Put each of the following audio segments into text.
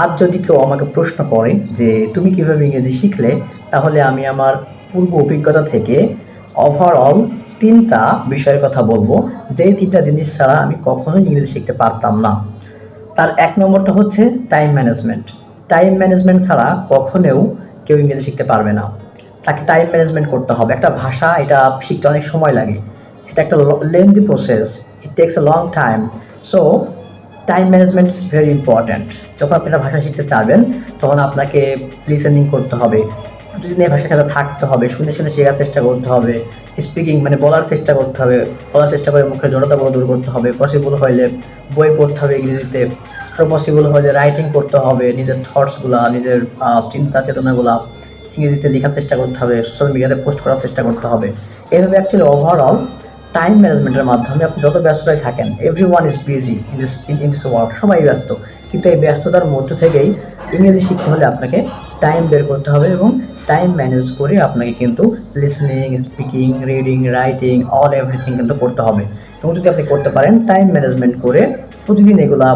আজ যদি কেউ আমাকে প্রশ্ন করে যে তুমি কীভাবে ইংরেজি শিখলে, তাহলে আমি আমার পূর্ব অভিজ্ঞতা থেকে ওভারঅল তিনটা বিষয়ের কথা বলব। যেই তিনটা জিনিস ছাড়া আমি কখনোই ইংরেজি শিখতে পারতাম না। তার এক নম্বরটা হচ্ছে টাইম ম্যানেজমেন্ট টাইম ম্যানেজমেন্ট ছাড়া কখনোও কেউ ইংরেজি শিখতে পারবে না। তাকে টাইম ম্যানেজমেন্ট করতে হবে। একটা ভাষা, এটা শিখতে অনেক সময় লাগে। এটা একটা lengthy process it takes a long time so time management is very important যখন আপনারা ভাষা শিখতে চাবেন, তখন আপনাকে লিসেনিং করতে হবে। প্রতিদিন এই ভাষার সাথে থাকতে হবে, শুনে শুনে শেখার চেষ্টা করতে হবে স্পিকিং মানে বলার চেষ্টা করতে হবে, বলার চেষ্টা করে মুখের জড়তাগুলো দূর করতে হবে পসিবল হইলে বই পড়তে হবে ইংরেজিতে আরও পসিবল হলে রাইটিং করতে হবে, নিজের থটসগুলা নিজের চিন্তা চেতনাগুলা ইংরেজিতে লেখার চেষ্টা করতে হবে সোশ্যাল মিডিয়াতে পোস্ট করার চেষ্টা করতে হবে। এভাবে অ্যাকচুয়ালি ওভারঅল টাইম ম্যানেজমেন্টের মাধ্যমে আপনি যত ব্যস্ততায় থাকেন everyone is busy in this in this world সবাই ব্যস্ত। কিন্তু এই ব্যস্ততার মধ্য থেকেই ইংরেজি শিখতে হলে আপনাকে টাইম বের করতে হবে এবং টাইম ম্যানেজ করে আপনাকে কিন্তু listening speaking reading writing all everything কিন্তু করতে হবে। এবং যদি আপনি করতে পারেন টাইম ম্যানেজমেন্ট করে প্রতিদিন এগুলো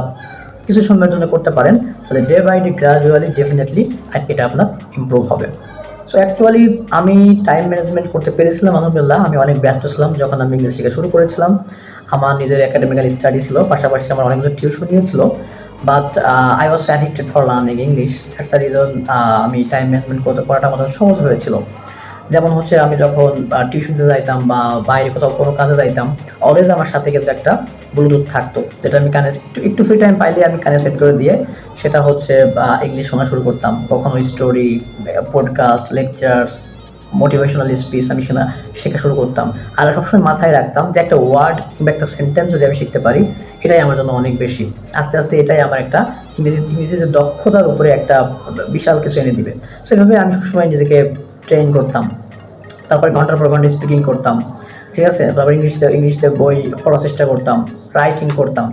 কিছু সময়ের জন্য করতে পারেন, তাহলে day by day gradually definitely এটা আপনার ইমপ্রুভ হবে। সো অ্যাকচুয়ালি আমি টাইম ম্যানেজমেন্ট করতে পেরেছিলাম, আলহামদুলিল্লাহ। আমি অনেক ব্যস্ত ছিলাম যখন আমি ইংরেজি শেখা শুরু করেছিলাম। আমার নিজের একাডেমিক্যাল স্টাডি ছিল, পাশাপাশি আমার অনেকগুলো টিউশন ছিল। But I was addicted for learning English that's the reason আমি টাইম ম্যানেজমেন্ট করতে করাটা আমার সহজ হয়েছিল। যেমন হচ্ছে আমি যখন টিউশনতে যাইতাম বা বাইরে কোথাও কোনো কাজে যাইতাম অলওয়েজ আমার সাথে কিন্তু একটা ব্লুটুথ থাকতো, যেটা আমি কানে একটু একটু ফ্রি টাইম পাইলে আমি কানে সেট করে দিয়ে সেটা হচ্ছে বা ইংলিশ শোনা শুরু করতাম। কখনো story podcast lectures motivational speech আমি শোনা, শেখা শুরু করতাম। আর সবসময় মাথায় রাখতাম যে একটা ওয়ার্ড কিংবা একটা সেন্টেন্স যদি আমি শিখতে পারি, এটাই আমার জন্য অনেক বেশি। আস্তে আস্তে এটাই আমার একটা নিজের নিজের দক্ষতার উপরে একটা বিশাল কিছু এনে দিবে। সো এভাবে আমি সবসময় নিজেকে ট্রেন করতাম। তারপরে ঘণ্টার পর ঘণ্টা স্পিকিং করতাম। ঠিক আছে? তারপর ইংলিশে ইংলিশে বই পড়ার চেষ্টা করতাম রাইটিং করতাম।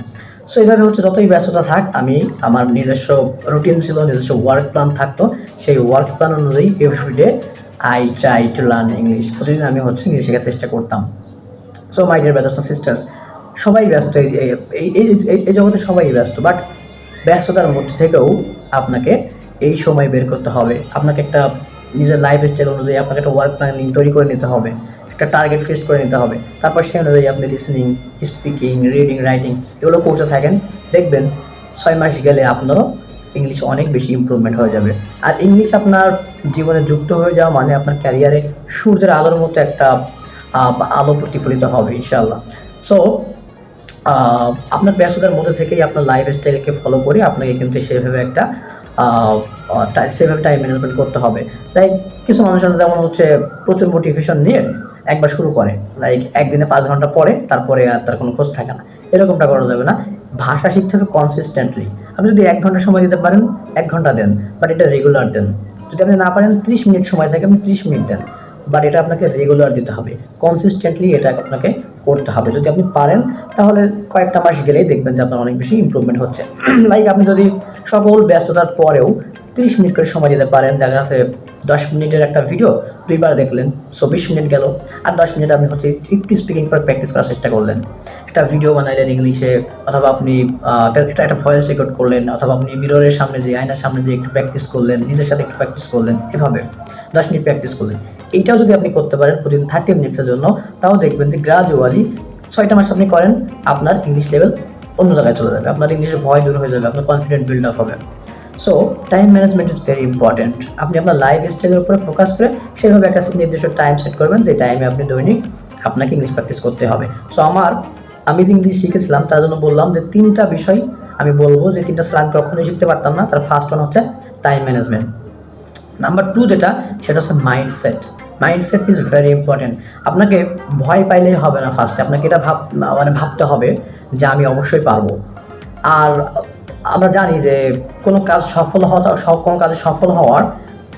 সো এইভাবে হচ্ছে যতই ব্যস্ততা থাক, আমি আমার নিজস্ব রুটিন ছিল, নিজস্ব ওয়ার্ক প্ল্যান থাকতো। সেই ওয়ার্ক প্ল্যান অনুযায়ী everyday I try to learn English প্রতিদিন আমি হচ্ছে ইংলিশ শেখার চেষ্টা করতাম। So my dear brothers sisters সবাই ব্যস্ত এই জগতে সবাই ব্যস্ত বাট ব্যস্ততার মধ্যে থেকেও আপনাকে এই সময় বের করতে হবে। আপনাকে একটা নিজের লাইফ স্টাইল অনুযায়ী আপনাকে একটা ওয়ার্ক প্ল্যানিং তৈরি করে নিতে হবে, একটা টার্গেট ফিক্সড করে নিতে হবে। তারপর সেই অনুযায়ী আপনি লিসনিং স্পিকিং রিডিং রাইটিং এগুলো করতে থাকেন। দেখবেন ছয় মাস গেলে আপনারও ইংলিশ অনেক বেশি ইম্প্রুভমেন্ট হয়ে যাবে। আর ইংলিশ আপনার জীবনে যুক্ত হয়ে যাওয়া মানে আপনার ক্যারিয়ারে সূর্যের আলোর মতো একটা আলো প্রতিফলিত হবে ইনশাল্লাহ সো আপনার ব্যস্ততার মধ্যে থেকেই আপনার লাইফ স্টাইলকে ফলো করে আপনাকে কিন্তু সেভাবে একটা সেভাবে টাইম ম্যানেজমেন্ট করতে হবে। লাইক কিছু মানুষ আছে যেমন হচ্ছে প্রচুর মোটিভেশন নিয়ে একবার শুরু করে। লাইক একদিনে পাঁচ ঘণ্টা পরে তারপরে আর তার কোনো খোঁজ থাকে না। এরকমটা করা যাবে না। ভাষা শিখতে হবে কনসিস্টেন্টলি আপনি যদি এক ঘণ্টা সময় দিতে পারেন, এক ঘণ্টা দেন বাট এটা রেগুলার দেন। যদি আপনি না পারেন, ত্রিশ মিনিট সময় থাকে, আপনি ত্রিশ মিনিট দেন। বাট এটা আপনাকে রেগুলার দিতে হবে। কনসিস্টেন্টলি এটা আপনাকে করতে হবে। যদি আপনি পারেন, তাহলে কয়েকটা মাস গেলেই দেখবেন যে আপনার অনেক বেশি ইম্প্রুভমেন্ট হচ্ছে। লাইক আপনি যদি সকল ব্যস্ততার পরেও তিরিশ মিনিট করে সময় দিতে পারেন, দেখা যাচ্ছে দশ মিনিটের একটা ভিডিও দুইবার দেখলেন চব্বিশ মিনিট গেল, আর দশ মিনিট আপনি হচ্ছে একটু স্পিকিং করে প্র্যাকটিস করার চেষ্টা করলেন। একটা ভিডিও বানাইলেন ইংলিশে অথবা আপনি একটা- একটা ভয়েস রেকর্ড করলেন, অথবা আপনি মিররের সামনে যে, আয়নার সামনে যে একটু প্র্যাকটিস করলেন, নিজের সাথে একটু প্র্যাকটিস করলেন, এভাবে। দশ মিনিট প্র্যাকটিস করলেন। এইটাও যদি আপনি করতে পারেন প্রতিদিন থার্টি মিনিটসের জন্য, তাও দেখবেন যে গ্রাজুয়ালি ছয়টা মাস আপনি করেন, আপনার ইংলিশ লেভেল অন্য জায়গায় চলে যাবে, আপনার ইংলিশের ভয় দূর হয়ে যাবে, আপনার কনফিডেন্ট বিল্ড আপ হবে। So time management is very important আপনি আপনার লাইফ স্টাইলের উপরে ফোকাস করে সেভাবে একটা নির্দিষ্ট টাইম সেট করবেন, যে টাইমে আপনি দৈনিক আপনাকে ইংলিশ প্র্যাকটিস করতে হবে। সো আমার, আমি যে ইংলিশ শিখেছিলাম, তার জন্য বললাম যে তিনটা বিষয় আমি বলব, যে তিনটা আমি কখনোই শিখতে পারতাম না। তার ফার্স্ট ওয়ান হচ্ছে টাইম ম্যানেজমেন্ট নাম্বার টু যেটা, সেটা হচ্ছে mindset mindset is very important আপনাকে ভয় পাইলেই হবে না ফার্স্টে আপনাকে এটা ভাব মানে ভাবতে হবে যে আমি অবশ্যই পারব। আর আমরা জানি যে কোনো কাজ সফল হওয়া সব, কোনো কাজে সফল হওয়ার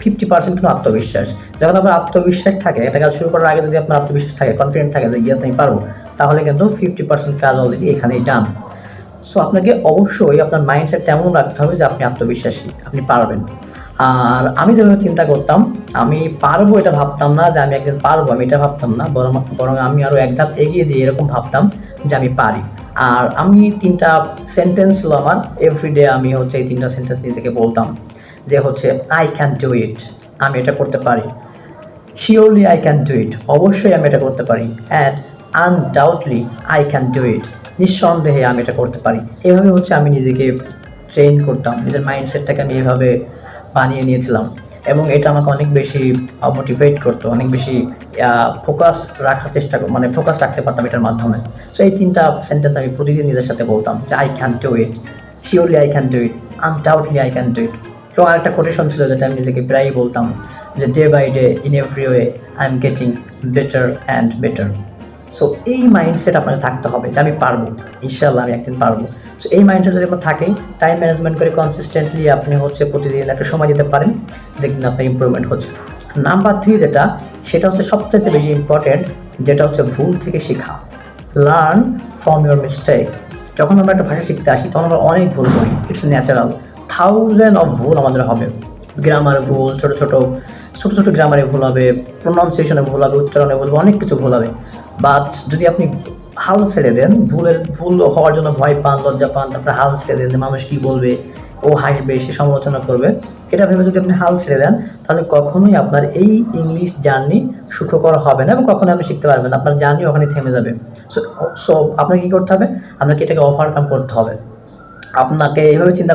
ফিফটি পার্সেন্ট কিন্তু আত্মবিশ্বাস। যখন আপনার আত্মবিশ্বাস থাকে, একটা কাজ শুরু করার আগে যদি আপনার আত্মবিশ্বাস থাকে কনফিডেন্ট থাকে যে ইয়েস আমি পারব, তাহলে কিন্তু ফিফটি পার্সেন্ট কাজ অলরেডি এখানেই ডান সো আপনাকে অবশ্যই আপনার মাইন্ডসেট তেমন রাখতে হবে যে আপনি আত্মবিশ্বাসী, আপনি পারবেন। আর আমি যেভাবে চিন্তা করতাম, আমি পারব এটা ভাবতাম না যে আমি একদিন পারব, আমি এটা ভাবতাম না। বরং বরং আমি আরও এক ধাপ এগিয়ে যেয়ে এরকম ভাবতাম যে আমি পারি। আর আমি তিনটা সেন্টেন্স ছিল আমার এভরিডে আমি হচ্ছে এই তিনটা সেন্টেন্স নিজেকে বলতাম যে হচ্ছে আই ক্যান ডু ইট আমি এটা করতে পারি। Surely I can do it অবশ্যই আমি এটা করতে পারি। And undoubtedly I can do it নিঃসন্দেহে আমি এটা করতে পারি। এভাবে হচ্ছে আমি নিজেকে ট্রেন করতাম। নিজের মাইন্ডসেটটাকে আমি এভাবে বানিয়ে নিয়েছিলাম। এবং এটা আমাকে অনেক বেশি মোটিভেট করতো, অনেক বেশি ফোকাস রাখার চেষ্টা মানে ফোকাস রাখতে পারতাম এটার মাধ্যমে। সো এই তিনটা সেন্টেন্স আমি প্রতিদিন নিজের সাথে বলতাম যে I can do it surely I can do it undoubtedly I can do it এবং আরেকটা কোটেশন ছিল যেটা আমি নিজেকে প্রায়ই বলতাম যে day by day in every way I am getting better and better so এই মাইন্ডসেট আপনার থাকতে হবে যে আমি পারব ইনশাল্লাহ আমি একদিন পারব। সো এই মাইন্ডসেট যদি আপনার থাকে টাইম ম্যানেজমেন্ট করে কনসিস্টেন্টলি আপনি হচ্ছে প্রতিদিন একটা সময় দিতে পারেন, দেখবেন আপনার ইম্প্রুভমেন্ট হচ্ছে। নাম্বার থ্রি যেটা, সেটা হচ্ছে সবচেয়ে বেশি ইম্পর্টেন্ট যেটা হচ্ছে ভুল থেকে শেখা। লার্ন ফ্রম ইউর মিস্টেক যখন আমরা একটা ভাষা শিখতে আসি, তখন আমরা অনেক ভুল করি ইটস ন্যাচারাল থাউজেন্ড অফ ভুল আমাদের হবে। গ্রামার ভুল, ছোট ছোট ছোট ছোট গ্রামারে ভুল হবে প্রোনাউন্সিয়েশনে ভুল হবে, উচ্চারণে ভুল হবে, অনেক কিছু ভুল হবে। বাট যদি আপনি হাল ছেড়ে দেন, ভুলের, ভুল হওয়ার জন্য ভয় পান, লজ্জা পান, তারপরে হাল ছেড়ে দেন মানুষ কী বলবে, ও হাসবে, সে সমালোচনা করবে, এটা ভেবে যদি আপনি হাল ছেড়ে দেন, তাহলে কখনোই আপনার এই ইংলিশ জার্নি সুখকর হবে না এবং কখনোই আপনি শিখতে পারবেন। আপনার জার্নি ওখানে থেমে যাবে। সো সো আপনাকে কী করতে হবে? আপনাকে এটাকে ওভারকাম করতে হবে। আপনাকে এইভাবে চিন্তা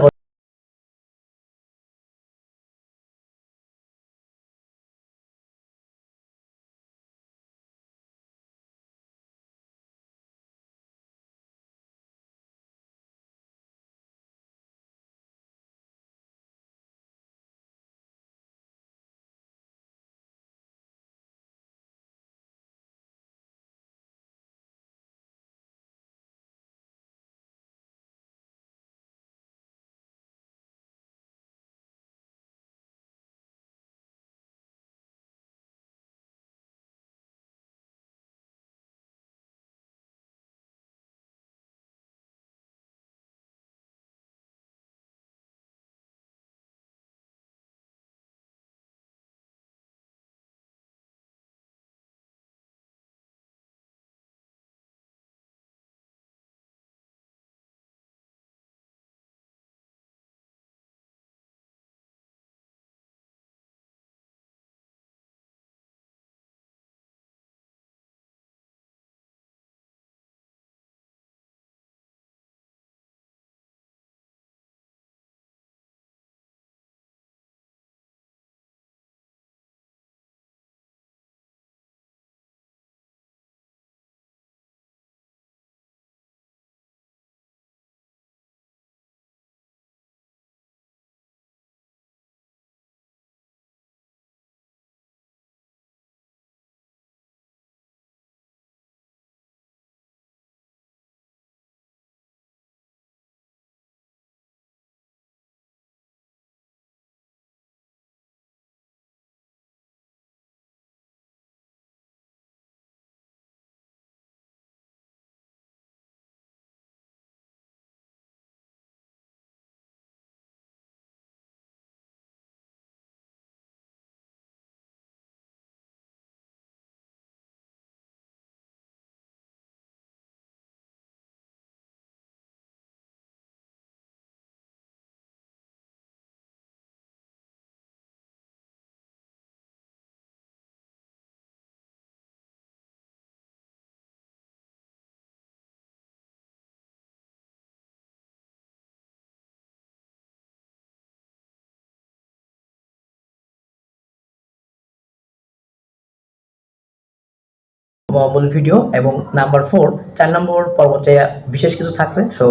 মূল ভিডিও এবং নাম্বার ফোর চার নম্বর পর্বতে বিশেষ কিছু থাকছে। সো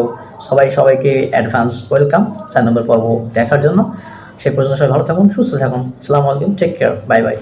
সবাই সবাইকে অ্যাডভান্স ওয়েলকাম চার নম্বর পর্ব দেখার জন্য। সে পর্যন্ত সবাই ভালো থাকুন, সুস্থ থাকুন। সালাম আলাইকুম টেক কেয়ার বাই বাই